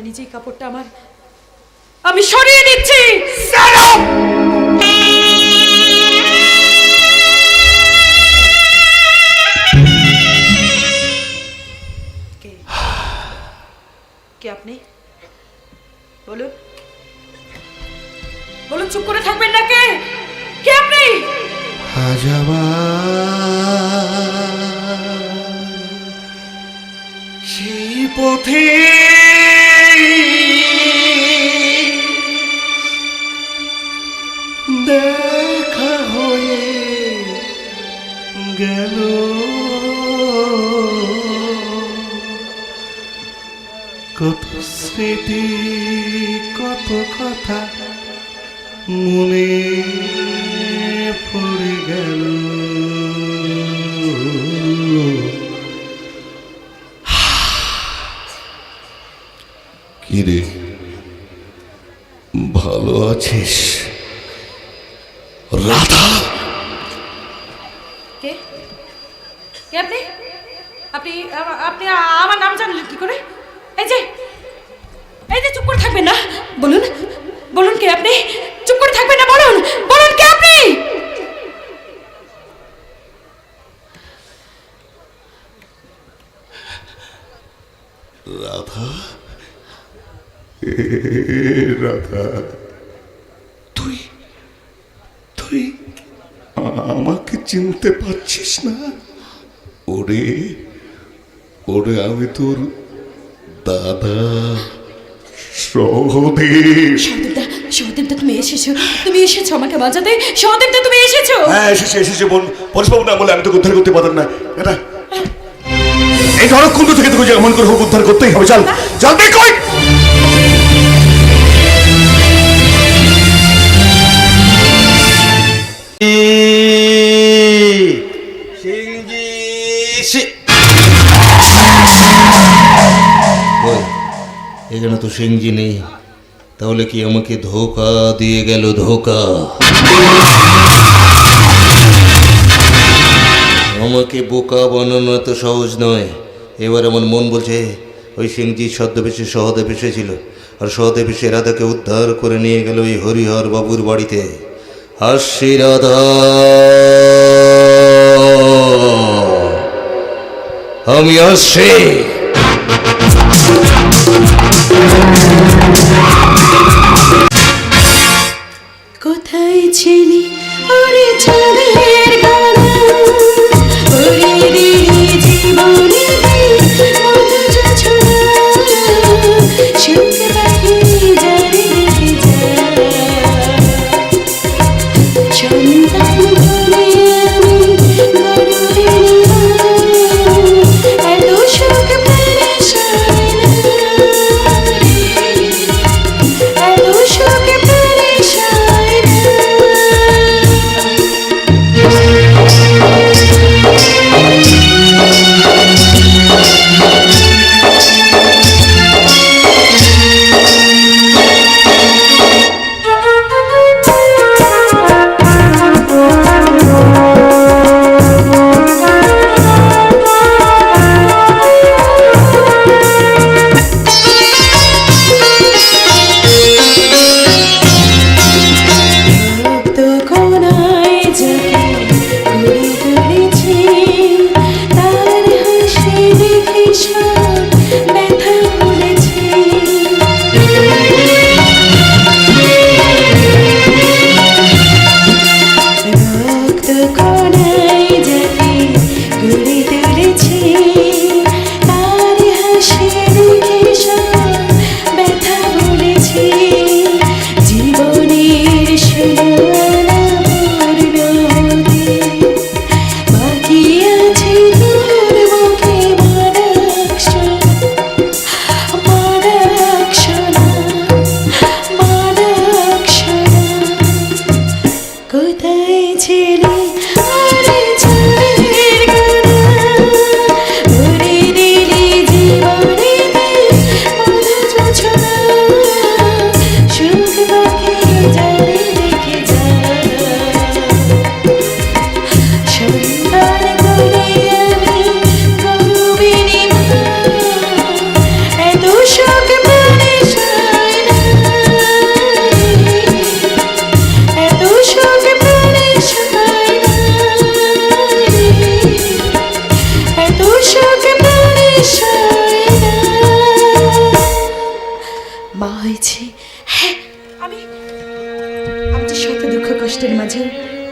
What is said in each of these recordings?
আমি নিজেই কাপড়টা আমার আমি সরিয়ে দিচ্ছি! কে? কে আপনি? বলুন। বলুন চুপ করে থাকবেন না কে? কে আপনি? সেই পথে গেল। কত স্মৃতি কত কথা মনে পড়ে গেল। কিরে ভালো আছিস? রাধা কে কে আপনি? আপনি আপনি আমার নাম জানলেন কি করে? এই যে এই যে চুপ করে থাকবেন না। বলুন বলুন কে আপনি? চুপ করে থাকবেন না, বলুন বলুন কে আপনি? রাধা? রাধা। তুই তুই আমাকে চিনতে পারছিস না? ওরে ওরে আমি তোর দাদা। সহদেব। সহদেবদা সহদেবদা তুমি এসেছ তুমি এসেছ আমাকে বাঁচাতে। সহদেবদা তুমি এসেছ। হ্যাঁ এসেছে এসেছে বোন। পরেশবাবু না বলে আমি তোকে উদ্ধার করতে পারতাম না। এটা এই নরকুণ্ড থেকে তোকে যে এমন করে হোক উদ্ধার করতেই হবে। চল চল কই সিংজি এখানে তো সিংজি নেই। তাহলে কি আমাকে ধোকা দিয়ে গেল ধোকা? আমাকে বোকা বানানো এত সহজ নয়। এবার আমার মন বলছে, ওই সিংজি ছদ্মবেশে সহদেব এসেছিল, আর সহদেব এসে রাধাকে উদ্ধার করে নিয়ে গেল ওই হরিহর বাবুর বাড়িতে। হাসি রাধা আমি আসছি কোথায় ছিলি? আরে চাঁদের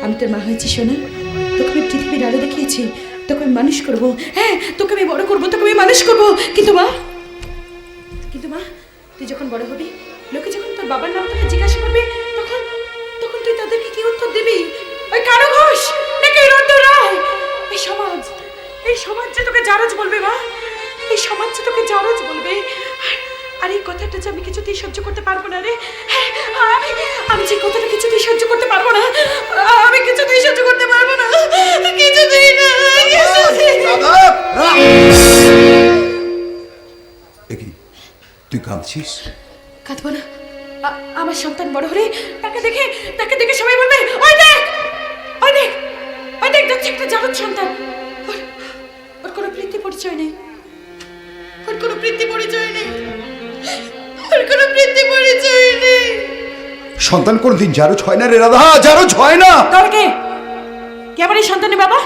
আমি তোর মা হয়েছি শোনা তোকে আমি পৃথিবীর আলো দেখিয়েছি। তোকে আমি মানুষ করব। হ্যাঁ তোকে আমি বড় করব, তোকে আমি মানুষ করব। কিন্তু মা কিন্তু মা, তুই যখন বড় হবি, লোকে যখন তোর বাবার নাম তোকে জিজ্ঞাসা করবে, তখন তখন তুই তাদেরকে কি উত্তর দিবি? ওই কারও ঘোষ? নাকি রদ্দ রায়? এই সমাজ এই সমাজ যে তোকে জারজ বলবে, মা, এই সমাজ যে তোকে জারজ বলবে। আর এই কথাটা যে আমি কিছুতেই সহ্য করতে পারব না রে কাঁদছিস কাঁদবো না। আমার সন্তান বড় হলে তাকে দেখে তাকে দেখে সবাই বলবে ওই দেখ ওই দেখ ওই দেখ দেখছি একটা জাগত সন্তান। ওর কোনো বৃত্তি পরিচয় নেই। ওর কোনো বৃত্তি পরিচয় নেই। ওর কোনো বৃত্তি পরিচয় নেই। সন্তান কোনদিন জারজ হয় না রে রাধা জারজ হয় না। তোর কে? কে আমার এই সন্তানের বাবা?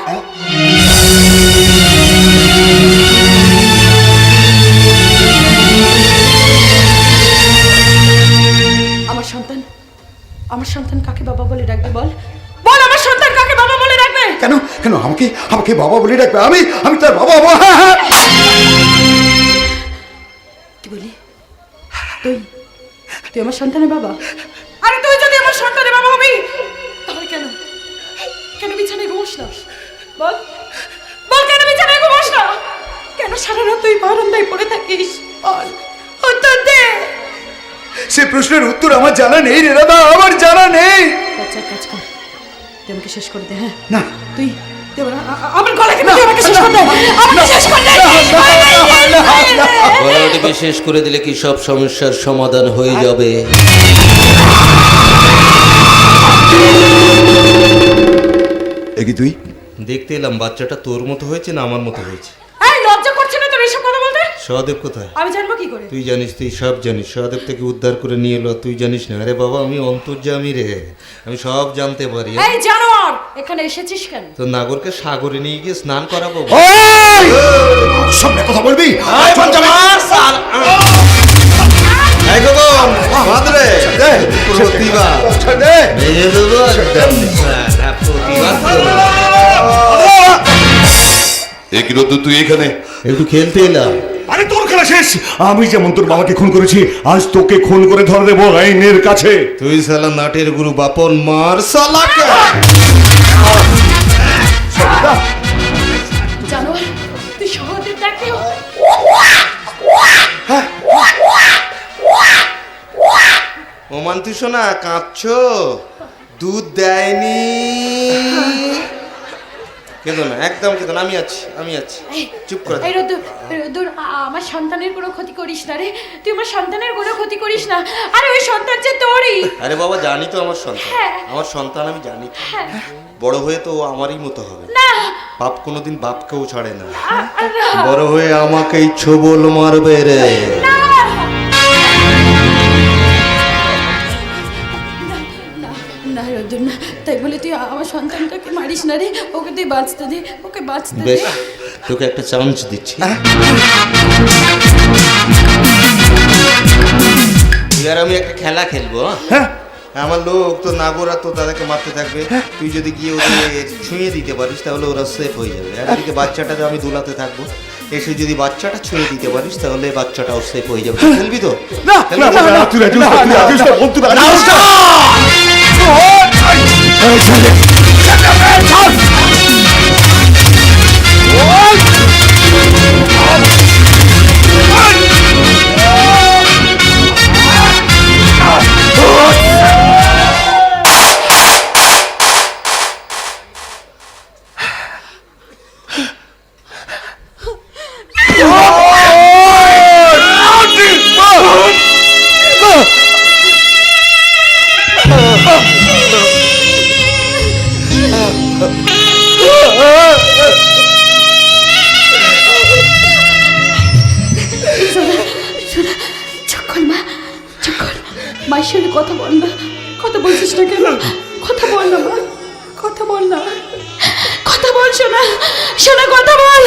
আমাকে আমাকে বাবা বলে ডাকবে। আমি আমি তার বাবা বাবা হ্যাঁ হ্যাঁ। কি বলি? তুই তুই আমার সন্তানের বাবা? আরে তুই যদি আমার সন্তানের বাবা হবি তাহলে কেন? কেন বিছানায় ঘুমোস না? বল। বল কেন বিছানায় ঘুমোস না? কেন সারা রাত তুই বারান্দায় পড়ে থাকিস? বল। উত্তর দে। সে প্রশ্নের উত্তর আমার জানা নেই রে দাদা আমার জানা নেই। আচ্ছা কাজ কর। তুই আমাকে শেষ করে দে হ্যাঁ না তুই আমার- গলা কেটে তুই আমাকে শেষ করে দে আমাকে শেষ করে দে শেষ করে দিলে কি সব সমস্যার সমাধান হয়ে যাবে দেখি তুই দেখতে এলাম বাচ্চাটা তোর মতো হয়েছে না আমার মতো হয়েছে এই লজ্জা করছে না তোর এসব কথা বলতে সহদেব কোথায়? আমি জানব কি করে? তুই জানিস তুই সব জানিস। সহদেব থেকে উদ্ধার করে নিয়ে এলো। তুই জানিস না? আরে বাবা আমি অন্তর্যামী রে। আমি সব জানতে পারি। এই জানোয়ার এখানে এসেছিস কেন? তো নাগরকে সাগরে নিয়ে গিয়ে স্নান করাবো। ওই! সামনে কথা বলবি? চল যাবে এই গগন, বাঁধরে। দে, প্রতিভা। ছেড়ে দে। ভেঙে দেবো একদম। হ্যাঁ, তো। তুই এখানে? একটু খেলতে এলাম। শেষ। আমি যেমন তোর বাবাকে খুন করেছি আজ তোকে খুন করে ধরে দেবো আইনের কাছে। তুই সালা নাটের গুরু বাপন মার সালাকে ওমান তুই শোনা কাঁদছো? দুধ দেয়নি। কেঁদো না একদম কেঁদো না আমি আছি আমি আছি। চুপ করে এই রোদ্দুর রোদ্দুর আমার সন্তানের কোনো ক্ষতি করিস না রে। তুই আমার সন্তানের কোনো ক্ষতি করিস না। আরে ওই সন্তান যে তোরই। আরে বাবা জানি তো আমার সন্তান। হ্যাঁ। আমার সন্তান আমি জানি। হ্যাঁ। বড় হয়ে তো আমারই মতো হবে। না। বাপ কোনোদিন বাপকেও ছাড়ে না। বড় হয়ে আমাকেই ছবল মারবে রে। না না রোদ্দুর না। তাই বলে তুই আমার সন্তানটাকে মারিস না রে ওকে তুই বাঁচতে দে ওকে বাঁচতে দে বেশ তোকে একটা চান্স দিচ্ছি তুই আর আমি একটা খেলা খেলব হ্যাঁ? আমার লোক তো নাগরা তো তাদেরকে মারতে থাকবে তুই যদি গিয়ে ওদের ছুঁয়ে দিতে পারিস তাহলে ওরা সেফ হয়ে যাবে আর এদিকে বাচ্চাটাকে আমি দুলাতে থাকব এসে যদি বাচ্চাটা ছুঁয়ে দিতে পারিস তাহলে বাচ্চাটাও সেফ হয়ে যাবে তুই খেলবি তো না, খেলবি মায়ের সঙ্গে কথা বল না। কথা বলছিস না কেন? কথা বল না, মা। কথা বল না। কথা বল শোনা শোনা কথা বল।